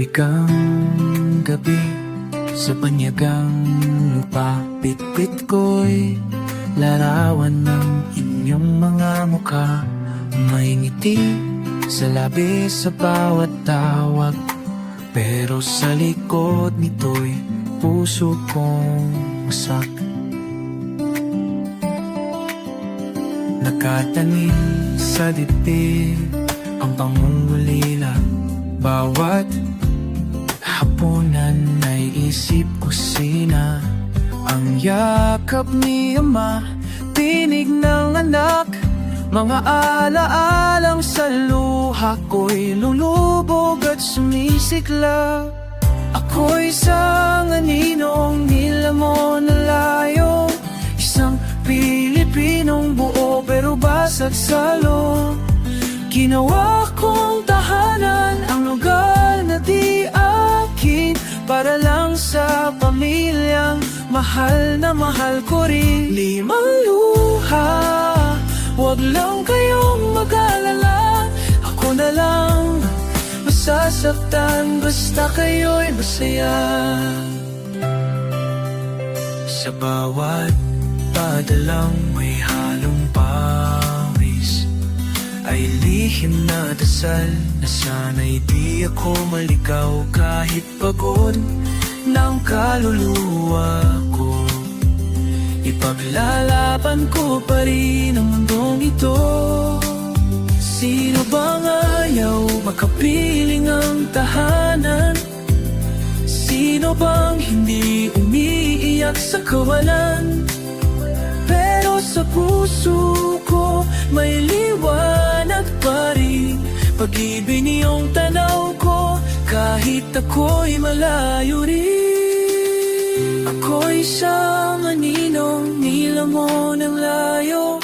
Mahigang gabi sa panyagang lupa Pitpit ko'y larawan ng inyong mga mukha. May ngiti sa labi sa bawat tawag Pero sa likod nito'y puso kong masak. Nakatanim sa dibdib ang pangungulila. Bawat hapunan ay isip ko sina. Ang yakap ni ama, tinig ng anak. Mga alaalang sa luha ko'y lulubog at sumisikla. Ako'y isang aninong nilamon na layo Isang Pilipinong buo pero basag salo. Ginawa kong Para lang sa pamilyang mahal na mahal ko rin. Limang luha, wag lang kayong mag-alala. Ako na lang masasaktan basta kayo'y masaya. Sa bawat padalang may halong pawis Ay lihim na dasal na sana'y di ako maligaw Kahit pagod ng kaluluwa ko Ipaglalaban ko pa rin ang mundong ito Sino bang ayaw makapiling ang tahanan? Sino bang hindi umiiyak sa kawalan? Pero sa puso ko Pag-ibig niyong tanaw ko kahit ako'y malayo rin. Ako'y isang aninong nilamon ng layo.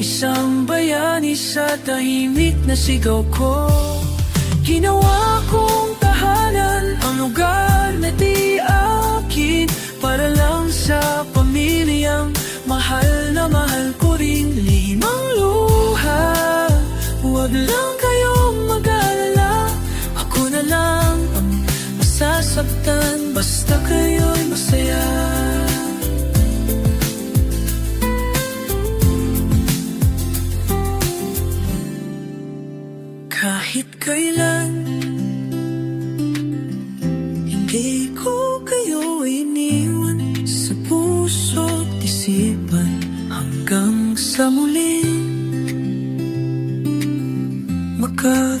Isang bayani sa tahimik na sigaw ko. Ginawa kong tahanan ang lugar na di masasaktan basta kayo'y masaya. Kahit kailan Hindi ko kayo iniwan Sa puso't isipan Hanggang sa muli. Makakauwi